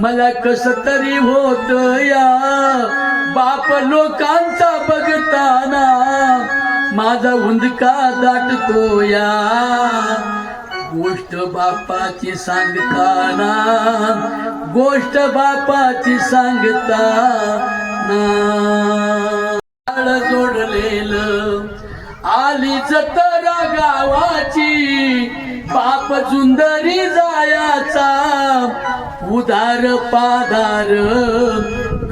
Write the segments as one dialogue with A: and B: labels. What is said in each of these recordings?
A: मला कस तरी होत या? बाप लोकांचा बघताना माझा हुंदका दाटतो या. गोष्ट बापाची सांगताना गोष्ट बापाची सांगताना. झाड जोडलेलं आली तर गावाची बाप सुंदरी जायाचा उदार पादार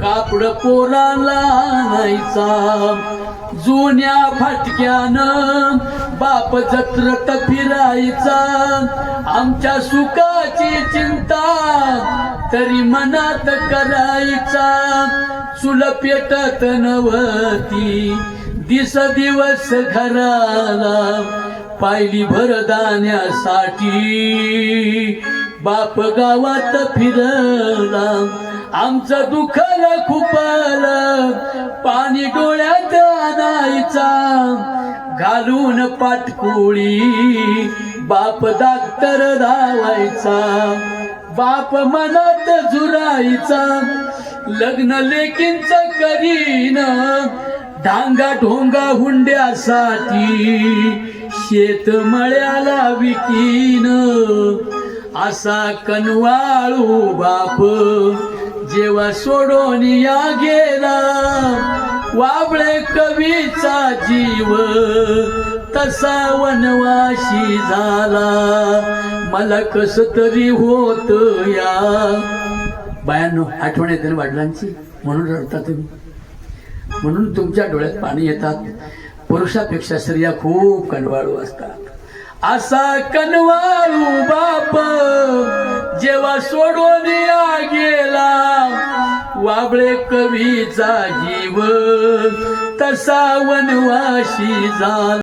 A: कापड पोराला नाहीचा जुन्या फाटक्यानं बाप जत्र फिरायचा. आमच्या सुखाची चिंता तरी मनात करायचा. चुल पेटत नवती दिस दिवस घराला पायली भरदाण्यासाठी बाप गावात फिरला आमचं दुखल खुपल पाणी डोळ्यात आणायचा घालून पाटकुळी. बाप डाक्टर धावायचा बाप मनात झुरायचा. लग्न लेकींच करीन ढांगा ढोंगा हुंड्यासाठी. शेत मळ्याला विकीन. असा कनवाळू बाप जेव्हा सोडून या गेला वाबळे कवीचा जीव तसा वनवाशी झाला. मला कस तरी होत या. बायांनो आठवण येते ना म्हणून रडता तुम्ही. म्हणून तुमच्या डोळ्यात पाणी येतात. पुरुषापेक्षा स्त्रिया खूप कनवाळू असतात. असा कनवाळू बाप जेव्हा सोडून या गेला वाबळे कवीचा जीव तसा वनवाशी झाला.